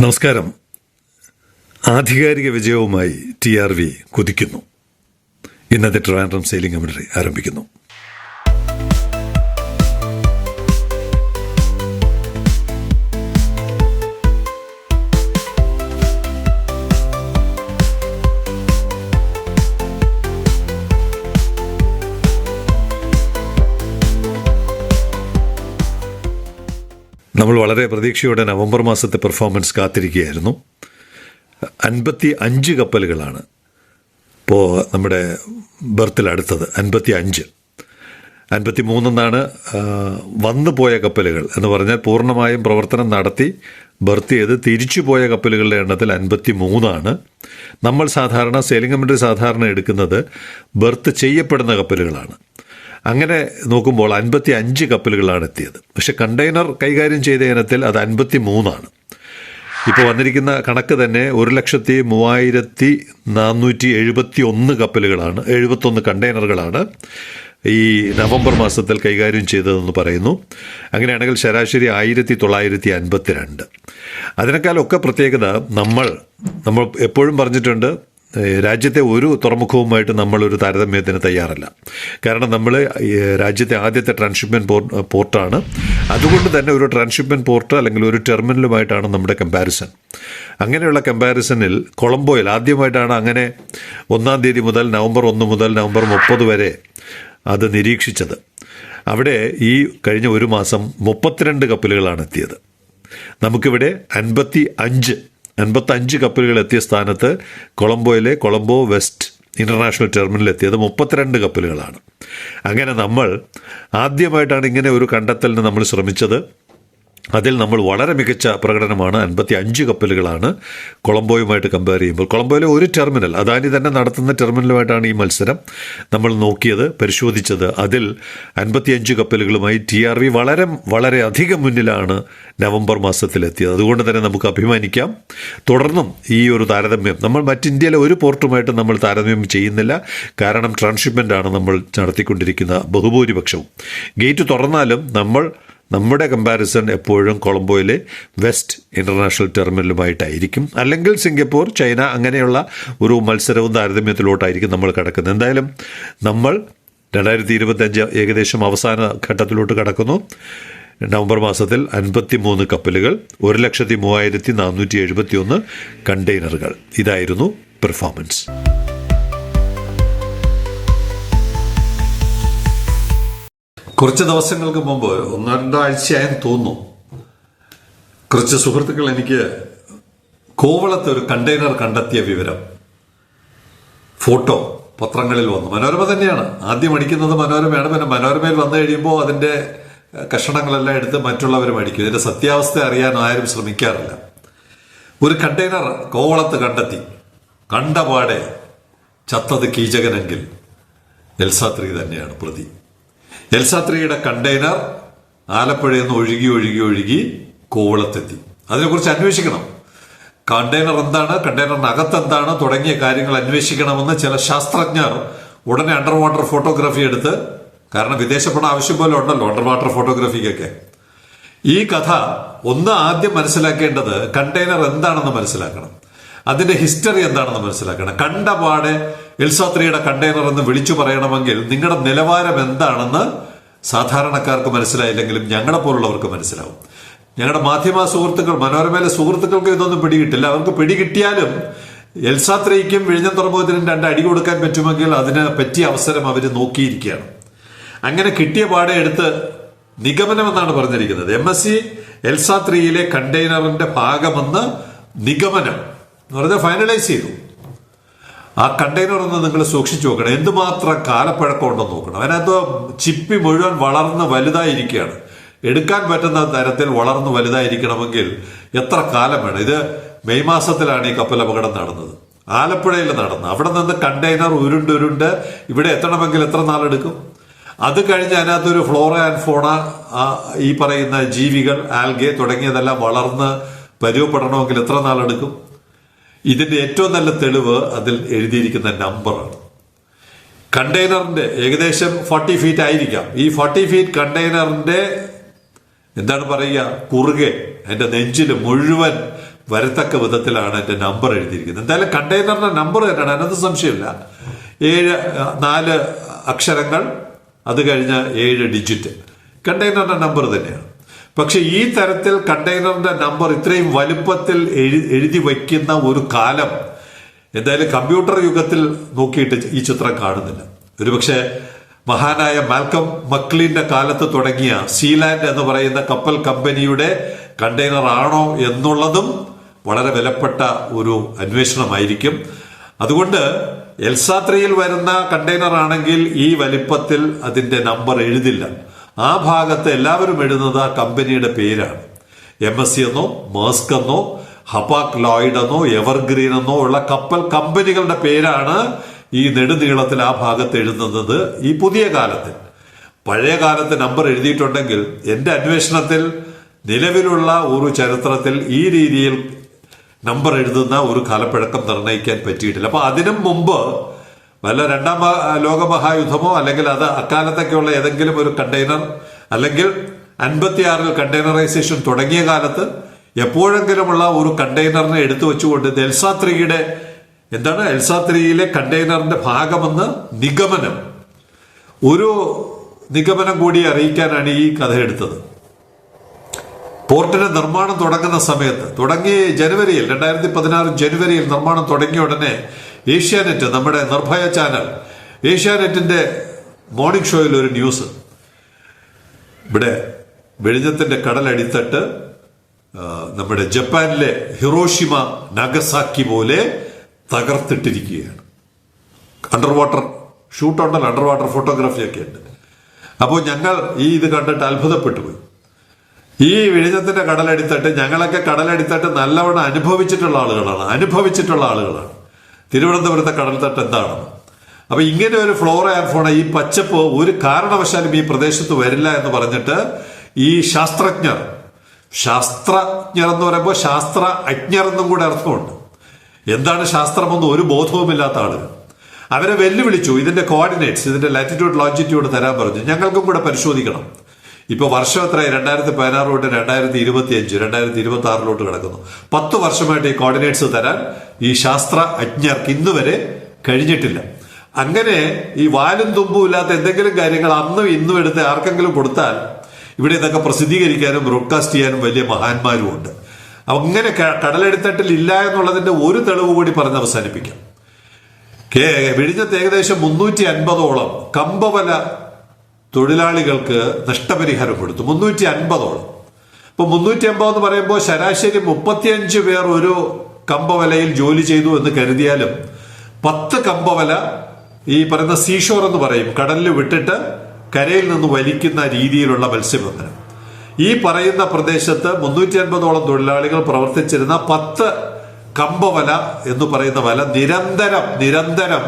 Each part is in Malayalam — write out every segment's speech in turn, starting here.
നമസ്കാരം. ആധികാരിക വിജയവുമായി ടി ആർ വി കുതിക്കുന്നു. ഇന്നത്തെ ട്രാൻഡ്രം സെയിലിംഗ് കമ്മിറ്റി ആരംഭിക്കുന്നു. നമ്മൾ വളരെ പ്രതീക്ഷയോടെ നവംബർ മാസത്തെ പെർഫോമൻസ് കാത്തിരിക്കുകയായിരുന്നു. അൻപത്തി അഞ്ച് കപ്പലുകളാണ് ഇപ്പോൾ നമ്മുടെ ബർത്തിലടുത്തത് അൻപത്തി അഞ്ച് അൻപത്തി മൂന്നെന്നാണ് വന്നു പോയ കപ്പലുകൾ എന്ന് പറഞ്ഞാൽ പൂർണമായും പ്രവർത്തനം നടത്തി ബർത്ത് ചെയ്ത് തിരിച്ചു പോയ കപ്പലുകളുടെ എണ്ണത്തിൽ അൻപത്തി മൂന്നാണ് നമ്മൾ സാധാരണ സെയിലിംഗ് കമ്മിറ്റി സാധാരണ എടുക്കുന്നത് ബർത്ത് ചെയ്യപ്പെടുന്ന കപ്പലുകളാണ്. അങ്ങനെ നോക്കുമ്പോൾ അൻപത്തി അഞ്ച് കപ്പലുകളാണ് എത്തിയത്. പക്ഷെ കണ്ടെയ്നർ കൈകാര്യം ചെയ്ത ഇനത്തിൽ അത് അൻപത്തി മൂന്നാണ് ഇപ്പോൾ വന്നിരിക്കുന്ന കണക്ക് തന്നെ ഒരു ലക്ഷത്തി മൂവായിരത്തി നാനൂറ്റി എഴുപത്തി ഒന്ന് കപ്പലുകളാണ് എഴുപത്തൊന്ന് കണ്ടെയ്നറുകളാണ് ഈ നവംബർ മാസത്തിൽ കൈകാര്യം ചെയ്തതെന്ന് പറയുന്നു. അങ്ങനെയാണെങ്കിൽ ശരാശരി ആയിരത്തി തൊള്ളായിരത്തി അൻപത്തി രണ്ട് അതിനേക്കാളൊക്കെ പ്രത്യേകത നമ്മൾ നമ്മൾ എപ്പോഴും പറഞ്ഞിട്ടുണ്ട് രാജ്യത്തെ ഒരു തുറമുഖവുമായിട്ട് നമ്മളൊരു താരതമ്യത്തിന് തയ്യാറല്ല. കാരണം നമ്മൾ രാജ്യത്തെ ആദ്യത്തെ ട്രാൻസ്ഷിപ്മെന്റ് പോർ പോർട്ടാണ്. അതുകൊണ്ട് തന്നെ ഒരു ട്രാൻസ്ഷിപ്മെന്റ് പോർട്ട് അല്ലെങ്കിൽ ഒരു ടെർമിനലുമായിട്ടാണ് നമ്മുടെ കമ്പാരിസൺ. അങ്ങനെയുള്ള കമ്പാരിസണിൽ കൊളംബോയിൽ ആദ്യമായിട്ടാണ് അങ്ങനെ ഒന്നാം തീയതി മുതൽ നവംബർ ഒന്ന് മുതൽ നവംബർ മുപ്പത് വരെ അത് നിരീക്ഷിച്ചത്. അവിടെ ഈ കഴിഞ്ഞ ഒരു മാസം മുപ്പത്തിരണ്ട് കപ്പലുകളാണ് എത്തിയത്. നമുക്കിവിടെ അൻപത്തി അഞ്ച് അൻപത്തഞ്ച് കപ്പലുകൾ എത്തിയ സ്ഥാനത്ത് കൊളംബോയിലെ കൊളംബോ വെസ്റ്റ് ഇന്റർനാഷണൽ ടെർമിനൽ എത്തിയത് മുപ്പത്തിരണ്ട് കപ്പലുകളാണ്. അങ്ങനെ നമ്മൾ ആദ്യമായിട്ടാണ് ഇങ്ങനെ ഒരു കണ്ടെത്തലിന് നമ്മൾ ശ്രമിച്ചത്. അതിൽ നമ്മൾ വളരെ മികച്ച പ്രകടനമാണ്. അൻപത്തി അഞ്ച് കപ്പലുകളാണ് കൊളംബോയുമായിട്ട് കമ്പയർ ചെയ്യുമ്പോൾ. കൊളംബോയിലെ ഒരു ടെർമിനൽ അദാനി തന്നെ നടത്തുന്ന ടെർമിനലുമായിട്ടാണ് ഈ മത്സരം നമ്മൾ നോക്കിയത് പരിശോധിച്ചത്. അതിൽ അൻപത്തി അഞ്ച് കപ്പലുകളുമായി ടി ആർ വി വളരെ വളരെ അധികം മുന്നിലാണ് നവംബർ മാസത്തിലെത്തിയത്. അതുകൊണ്ട് തന്നെ നമുക്ക് അഭിമാനിക്കാം. തുടർന്നും ഈ ഒരു താരതമ്യം നമ്മൾ മറ്റ് ഇന്ത്യയിലെ ഒരു പോർട്ടുമായിട്ട് നമ്മൾ താരതമ്യം ചെയ്യുന്നില്ല. കാരണം ട്രാൻസ്ഷിപ്മെന്റ് ആണ് നമ്മൾ നടത്തിക്കൊണ്ടിരിക്കുന്ന ബഹുഭൂരിപക്ഷവും. ഗേറ്റ് തുറന്നാലും നമ്മൾ നമ്മുടെ കമ്പാരിസൺ എപ്പോഴും കൊളംബോയിലെ വെസ്റ്റ് ഇന്റർനാഷണൽ ടെർമിനലുമായിട്ടായിരിക്കും അല്ലെങ്കിൽ സിംഗപ്പൂർ ചൈന അങ്ങനെയുള്ള ഒരു മത്സരവും താരതമ്യത്തിലോട്ടായിരിക്കും നമ്മൾ കിടക്കുന്നത്. എന്തായാലും നമ്മൾ രണ്ടായിരത്തി ഇരുപത്തഞ്ച് ഏകദേശം അവസാന ഘട്ടത്തിലോട്ട് കടക്കുന്നു. നവംബർ മാസത്തിൽ അൻപത്തി മൂന്ന് കപ്പലുകൾ ഒരു ലക്ഷത്തി മൂവായിരത്തി നാനൂറ്റി എഴുപത്തി ഒന്ന് കണ്ടെയ്നറുകൾ. ഇതായിരുന്നു പെർഫോമൻസ് കുറച്ച് ദിവസങ്ങൾക്ക് മുമ്പ് ഒന്നോ രണ്ടോ ആഴ്ചയായെന്ന് തോന്നുന്നു. കുറച്ച് സുഹൃത്തുക്കൾ എനിക്ക് കോവളത്ത് ഒരു കണ്ടെയ്നർ കണ്ടെത്തിയ വിവരം. ഫോട്ടോ പത്രങ്ങളിൽ വന്നു. മനോരമ തന്നെയാണ്. ആദ്യം അടിക്കുന്നത് മനോരമയാണ്. പിന്നെ മനോരമയിൽ വന്നു കഴിയുമ്പോൾ അതിന്റെ കഷണങ്ങളെല്ലാം എടുത്ത് മറ്റുള്ളവർ അടിക്കും ഇതിന്റെ സത്യാവസ്ഥ അറിയാൻ ആരും ശ്രമിക്കാറില്ല. ഒരു കണ്ടെയ്നർ കോവളത്ത് കണ്ടെത്തി. കണ്ടപാടെ ചത്തത് കീചകനെങ്കിൽ എൽസാത്രി തന്നെയാണ് പ്രതി. എൽസാത്രിയുടെ കണ്ടെയ്നർ ആലപ്പുഴയിൽ നിന്ന് ഒഴുകി ഒഴുകി ഒഴുകി കോവളത്തെത്തി. അതിനെക്കുറിച്ച് അന്വേഷിക്കണം. കണ്ടെയ്നർ എന്താണ്? കണ്ടെയ്നറിനകത്ത് എന്താണ്? തുടങ്ങിയ കാര്യങ്ങൾ അന്വേഷിക്കണമെന്ന് ചില ശാസ്ത്രജ്ഞർ ഉടനെ അണ്ടർ വാട്ടർ ഫോട്ടോഗ്രാഫി എടുത്ത് കാരണം വിദേശ പണം ആവശ്യം പോലെ ഉണ്ടല്ലോ അണ്ടർ വാട്ടർ ഫോട്ടോഗ്രാഫിക്കൊക്കെ ഈ കഥ ഒന്ന് ആദ്യം മനസ്സിലാക്കേണ്ടത് കണ്ടെയ്നർ എന്താണെന്ന് മനസ്സിലാക്കണം. അതിന്റെ ഹിസ്റ്ററി എന്താണെന്ന് മനസ്സിലാക്കണം. കണ്ടപാടെ എൽസാത്രിയുടെ കണ്ടെയ്നർ എന്ന് വിളിച്ചു പറയണമെങ്കിൽ നിങ്ങളുടെ നിലവാരം എന്താണെന്ന് സാധാരണക്കാർക്ക് മനസ്സിലായില്ലെങ്കിലും ഞങ്ങളെ പോലുള്ളവർക്ക് മനസ്സിലാവും. ഞങ്ങളുടെ മാധ്യമ സുഹൃത്തുക്കൾ മനോരമയിലെ സുഹൃത്തുക്കൾക്ക് ഇതൊന്നും പിടികിട്ടില്ല. അവർക്ക് പിടികിട്ടിയാലും എൽസാത്രിക്കും വിഴിഞ്ഞം തുറമുഖത്തിനും രണ്ട് അടി കൊടുക്കാൻ പറ്റുമെങ്കിൽ അതിന് പറ്റിയ അവസരം അവർ നോക്കിയിരിക്കുകയാണ്. അങ്ങനെ കിട്ടിയ പാടെ എടുത്ത് നിഗമനം എന്നാണ് പറഞ്ഞിരിക്കുന്നത്. എം എസ് സി എൽസാത്രിയിലെ കണ്ടെയ്നറിന്റെ ഭാഗമെന്ന് നിഗമനം എന്ന് പറഞ്ഞാൽ ഫൈനലൈസ് ചെയ്തു. ആ കണ്ടെയ്നർ ഒന്ന് നിങ്ങൾ സൂക്ഷിച്ചു നോക്കണം. എന്തുമാത്രം കാലപ്പഴക്കം ഉണ്ടെന്ന് നോക്കണം. അതിനകത്ത് ചിപ്പി മുഴുവൻ വളർന്ന് വലുതായിരിക്കുകയാണ്. എടുക്കാൻ പറ്റുന്ന തരത്തിൽ വളർന്ന് വലുതായിരിക്കണമെങ്കിൽ എത്ര കാലം വേണം? ഇത് മെയ് മാസത്തിലാണ് ഈ കപ്പൽ അപകടം നടന്നത്. ആലപ്പുഴയിൽ നടന്നു. അവിടെ നിന്ന് കണ്ടെയ്നർ ഉരുണ്ട് ഉരുണ്ട് ഇവിടെ എത്തണമെങ്കിൽ എത്ര നാളെടുക്കും അത് കഴിഞ്ഞ് അതിനകത്തൊരു ഫ്ലോറ ആൻഡ് ഫോണ ഈ പറയുന്ന ജീവികൾ ആൽഗെ തുടങ്ങിയതെല്ലാം വളർന്ന് പരിവപ്പെടണമെങ്കിൽ എത്ര നാളെടുക്കും ഇതിന്റെ ഏറ്റവും നല്ല തെളിവ് അതിൽ എഴുതിയിരിക്കുന്ന നമ്പറാണ് കണ്ടെയ്നറിന്റെ ഏകദേശം ഫോർട്ടി ഫീറ്റ് ആയിരിക്കാം. ഈ ഫോർട്ടി ഫീറ്റ് കണ്ടെയ്നറിന്റെ എന്താണ് പറയുക കുറുകെ എന്റെ നെഞ്ചിൽ മുഴുവൻ വരത്തക്ക വിധത്തിലാണ് എന്റെ നമ്പർ എഴുതിയിരിക്കുന്നത്. എന്തായാലും കണ്ടെയ്നറിന്റെ നമ്പർ തന്നെയാണ്. അതിനകത്ത് സംശയമില്ല. ഏഴ് നാല് അക്ഷരങ്ങൾ അത് കഴിഞ്ഞ ഏഴ് ഡിജിറ്റ് കണ്ടെയ്നറിന്റെ നമ്പർ തന്നെയാണ്. പക്ഷെ ഈ തരത്തിൽ കണ്ടെയ്നറിന്റെ നമ്പർ ഇത്രയും വലുപ്പത്തിൽ എഴു- എഴുതി വയ്ക്കുന്ന ഒരു കാലം എന്തായാലും കമ്പ്യൂട്ടർ യുഗത്തിൽ നോക്കിയിട്ട് ഈ ചിത്രം കാണുന്നില്ല. ഒരുപക്ഷെ മഹാനായ മാൽക്കം മക്ലിന്റെ കാലത്ത് തുടങ്ങിയ സീലാൻഡ് എന്ന് പറയുന്ന കപ്പൽ കമ്പനിയുടെ കണ്ടെയ്നർ ആണോ എന്നുള്ളതും വളരെ വിലപ്പെട്ട ഒരു അന്വേഷണമായിരിക്കും. അതുകൊണ്ട് എൽസാത്രയിൽ വരുന്ന കണ്ടെയ്നർ ആണെങ്കിൽ ഈ വലിപ്പത്തിൽ അതിന്റെ നമ്പർ എഴുതില്ല. ആ ഭാഗത്ത് എല്ലാവരും എഴുതുന്നത് ആ കമ്പനിയുടെ പേരാണ്. എം എസ് സി എന്നോ മേസ്ക് എന്നോ ഹപാക് ലോയിഡ് എന്നോ എവർഗ്രീൻ എന്നോ ഉള്ള കപ്പൽ കമ്പനികളുടെ പേരാണ് ഈ നെടുനീളത്തിൽ ആ ഭാഗത്ത് എഴുതുന്നത് ഈ പുതിയ കാലത്ത്. പഴയ കാലത്ത് നമ്പർ എഴുതിയിട്ടുണ്ടെങ്കിൽ എന്റെ അന്വേഷണത്തിൽ നിലവിലുള്ള ഒരു ചരിത്രത്തിൽ ഈ രീതിയിൽ നമ്പർ എഴുതുന്ന ഒരു കാലപ്പഴക്കം നിർണയിക്കാൻ പറ്റിയിട്ടില്ല. അപ്പോൾ അതിനും മുമ്പ് വല്ല രണ്ടാം മഹാ- ലോകമഹായുദ്ധമോ അല്ലെങ്കിൽ അത് അക്കാലത്തൊക്കെയുള്ള ഏതെങ്കിലും ഒരു കണ്ടെയ്നർ അല്ലെങ്കിൽ അൻപത്തിയാറിൽ കണ്ടെയ്നറൈസേഷൻ തുടങ്ങിയ കാലത്ത് എപ്പോഴെങ്കിലുമുള്ള ഒരു കണ്ടെയ്നറിനെ എടുത്തു വെച്ചുകൊണ്ട് എൽസാത്രിയുടെ എന്താണ് എൽസാത്രിയിലെ കണ്ടെയ്നറിന്റെ ഭാഗമെന്ന് നിഗമനം. ഒരു നിഗമനം കൂടി അറിയിക്കാനാണ് ഈ കഥ എടുത്തത്. പോർട്ടിന്റെ നിർമ്മാണം തുടങ്ങുന്ന സമയത്ത് തുടങ്ങി ജനുവരിയിൽ രണ്ടായിരത്തി പതിനാറ് ജനുവരിയിൽ നിർമ്മാണം തുടങ്ങിയ ഉടനെ ഏഷ്യാനെറ്റ് നമ്മുടെ നിർഭയ ചാനൽ. ഏഷ്യാനെറ്റിന്റെ മോർണിംഗ് ഷോയിൽ ഒരു ന്യൂസ് ഇവിടെ വെളിഞ്ഞത്തിന്റെ കടലടിത്തട്ട് നമ്മുടെ ജപ്പാനിലെ ഹിറോഷിമ നഗസാക്കി പോലെ തകർത്തിട്ടിരിക്കുകയാണ്. അണ്ടർ വാട്ടർ ഷൂട്ട് ഉണ്ടല്ലോ അണ്ടർ വാട്ടർ ഫോട്ടോഗ്രാഫി ഒക്കെ ഉണ്ട്. അപ്പോൾ ഞങ്ങൾ ഈ ഇത് കണ്ടിട്ട് അത്ഭുതപ്പെട്ടു പോയി. ഈ വിഴിഞ്ഞത്തിന്റെ കടലടിത്തട്ട് ഞങ്ങളൊക്കെ കടലടിത്തട്ട് നല്ലവണ്ണം അനുഭവിച്ചിട്ടുള്ള ആളുകളാണ്. അനുഭവിച്ചിട്ടുള്ള ആളുകളാണ്. തിരുവനന്തപുരത്തെ കടൽത്തട്ട് എന്താണെന്ന്. അപ്പൊ ഇങ്ങനെ ഒരു ഫ്ലോറ ആൻഡ് ഫോണ ഈ പച്ചപ്പ് ഒരു കാരണവശാലും ഈ പ്രദേശത്ത് വരില്ല എന്ന് പറഞ്ഞിട്ട് ഈ ശാസ്ത്രജ്ഞർ ശാസ്ത്രജ്ഞർ എന്ന് പറയുമ്പോൾ ശാസ്ത്ര അജ്ഞർ എന്നും കൂടെ അർത്ഥമുണ്ട്. എന്താണ് ശാസ്ത്രമെന്ന് ഒരു ബോധവുമില്ലാത്ത ആളുകൾ അവരെ വെല്ലുവിളിച്ചു ഇതിന്റെ കോർഡിനേറ്റ്സ് ഇതിന്റെ ലാറ്റിറ്റ്യൂഡ് ലോഞ്ചിറ്റ്യൂഡ് തരാൻ പറഞ്ഞു. ഞങ്ങൾക്കും കൂടെ പരിശോധിക്കണം. ഇപ്പൊ വർഷം എത്ര രണ്ടായിരത്തി പതിനാറ് തൊട്ട് രണ്ടായിരത്തി ഇരുപത്തി അഞ്ച് രണ്ടായിരത്തി ഇരുപത്തി ആറിലോട്ട് കിടക്കുന്നു. പത്ത് വർഷമായിട്ട് ഈ കോർഡിനേറ്റ്സ് തരാൻ ഈ ശാസ്ത്ര അജ്ഞർക്ക് ഇന്നുവരെ കഴിഞ്ഞിട്ടില്ല. അങ്ങനെ ഈ വാലും തുമ്പും ഇല്ലാത്ത എന്തെങ്കിലും കാര്യങ്ങൾ അന്നും ഇന്നും എടുത്ത് ആർക്കെങ്കിലും കൊടുത്താൽ ഇവിടെ ഇതൊക്കെ പ്രസിദ്ധീകരിക്കാനും ബ്രോഡ്കാസ്റ്റ് ചെയ്യാനും വലിയ മഹാന്മാരും ഉണ്ട്. അങ്ങനെ കടലെടുത്തട്ടിൽ ഇല്ല എന്നുള്ളതിന്റെ ഒരു തെളിവ് കൂടി പറഞ്ഞ് അവസാനിപ്പിക്കാം. വിഴിഞ്ഞത്ത് ഏകദേശം മുന്നൂറ്റി അൻപതോളം കമ്പവല തൊഴിലാളികൾക്ക് നഷ്ടപരിഹാരം കൊടുത്തു മുന്നൂറ്റി അൻപതോളം ഇപ്പൊ മുന്നൂറ്റി അമ്പത് എന്ന് പറയുമ്പോൾ ശരാശരി മുപ്പത്തിയഞ്ച് പേർ ഒരു കമ്പവലയിൽ ജോലി ചെയ്തു എന്ന് കരുതിയാലും പത്ത് കമ്പവല ഈ പറയുന്ന സീഷോർ എന്ന് പറയും. കടലിൽ വിട്ടിട്ട് കരയിൽ നിന്ന് വലിക്കുന്ന രീതിയിലുള്ള മത്സ്യബന്ധനം. ഈ പറയുന്ന പ്രദേശത്ത് മുന്നൂറ്റി അൻപതോളം തൊഴിലാളികൾ പ്രവർത്തിച്ചിരുന്ന പത്ത് കമ്പവല എന്ന് പറയുന്ന വല നിരന്തരം നിരന്തരം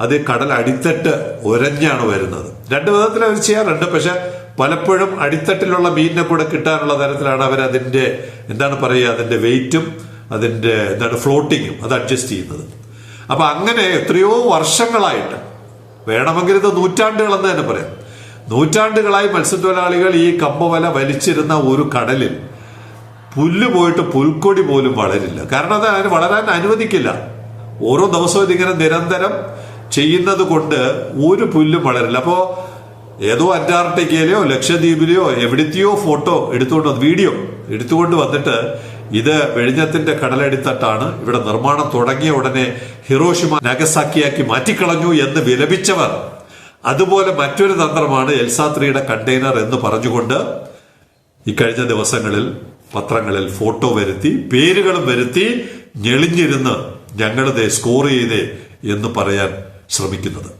അത് കടൽ അടിത്തട്ട് ഉരഞ്ഞാണ് വരുന്നത്. രണ്ട് വിധത്തിൽ അവർ ചെയ്യാറുണ്ട്. പക്ഷെ പലപ്പോഴും അടിത്തട്ടിലുള്ള മീനിനെ കൂടെ കിട്ടാനുള്ള തരത്തിലാണ് അവർ അതിന്റെ എന്താണ് പറയുക അതിന്റെ വെയിറ്റും അതിന്റെ എന്താണ് ഫ്ലോട്ടിങ്ങും അത് അഡ്ജസ്റ്റ് ചെയ്യുന്നത്. അപ്പൊ അങ്ങനെ എത്രയോ വർഷങ്ങളായിട്ട് വേണമെങ്കിൽ ഇത് നൂറ്റാണ്ടുകളെന്ന് തന്നെ പറയാം. നൂറ്റാണ്ടുകളായി മത്സ്യത്തൊഴിലാളികൾ ഈ കമ്പവല വലിച്ചിരുന്ന ഒരു കടലിൽ പുല്ല് പോയിട്ട് പുൽക്കൊടി പോലും വളരില്ല. കാരണം അത് അതിന് വളരാൻ അനുവദിക്കില്ല. ഓരോ ദിവസവും ഇതിങ്ങനെ നിരന്തരം ചെയ്യുന്നത് കൊണ്ട് ഒരു പുല്ലും വളരില്ല. അപ്പോ ഏതോ അന്റാർട്ടിക്കയിലെയോ ലക്ഷദ്വീപിലെയോ എവിടത്തെയോ ഫോട്ടോ എടുത്തുകൊണ്ട് വീഡിയോ എടുത്തുകൊണ്ട് വന്നിട്ട് ഇത് വെഴിഞ്ഞത്തിന്റെ കടലെടുത്തിട്ടാണ്. ഇവിടെ നിർമ്മാണം തുടങ്ങിയ ഉടനെ ഹിറോഷിമ നഗസാക്കിയാക്കി മാറ്റിക്കളഞ്ഞു എന്ന് വിലപിച്ചവർ. അതുപോലെ മറ്റൊരു തന്ത്രമാണ് എൽസാത്രിയുടെ കണ്ടെയ്നർ എന്ന് പറഞ്ഞുകൊണ്ട് ഇക്കഴിഞ്ഞ ദിവസങ്ങളിൽ പത്രങ്ങളിൽ ഫോട്ടോ വരുത്തി പേരുകളും വരുത്തി ഞെളിഞ്ഞിരുന്ന് ഞങ്ങളിതേ സ്കോർ ചെയ്തേ എന്ന് പറയാൻ ശ്രമിക്കുന്നത്.